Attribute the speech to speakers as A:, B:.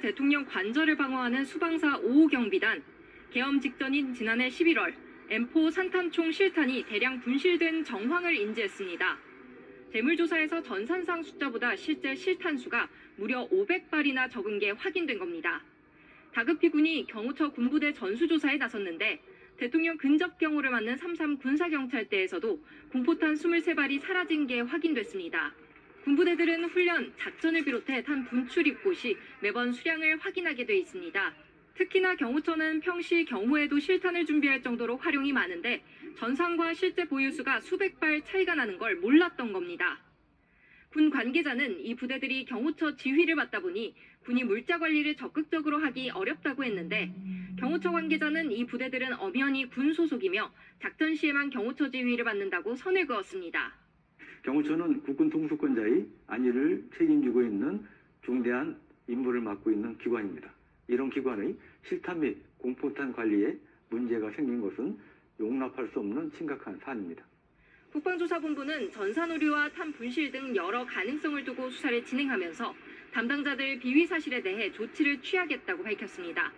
A: 대통령 관절을 방어하는 수방사 5호 경비단, 계엄 직전인 지난해 11월 M4 산탄총 실탄이 대량 분실된 정황을 인지했습니다. 재물조사에서 전산상 숫자보다 실제 실탄 수가 무려 500발이나 적은 게 확인된 겁니다. 다급히 군이 경호처 군부대 전수조사에 나섰는데 대통령 근접 경호를 맡는 33 군사경찰대에서도 공포탄 23발이 사라진 게 확인됐습니다. 군부대들은 훈련, 작전을 비롯해 탄 분출 입고 시 매번 수량을 확인하게 돼 있습니다. 특히나 경호처는 평시 경호에도 실탄을 준비할 정도로 활용이 많은데 전상과 실제 보유수가 수백 발 차이가 나는 걸 몰랐던 겁니다. 군 관계자는 이 부대들이 경호처 지휘를 받다 보니 군이 물자 관리를 적극적으로 하기 어렵다고 했는데 경호처 관계자는 이 부대들은 엄연히 군 소속이며 작전 시에만 경호처 지휘를 받는다고 선을 그었습니다.
B: 경호처는 국군 통수권자의 안위를 책임지고 있는 중대한 임무를 맡고 있는 기관입니다. 이런 기관의 실탄 및 공포탄 관리에 문제가 생긴 것은 용납할 수 없는 심각한 사안입니다.
A: 국방조사본부는 전산 오류와 탄 분실 등 여러 가능성을 두고 수사를 진행하면서 담당자들 비위 사실에 대해 조치를 취하겠다고 밝혔습니다.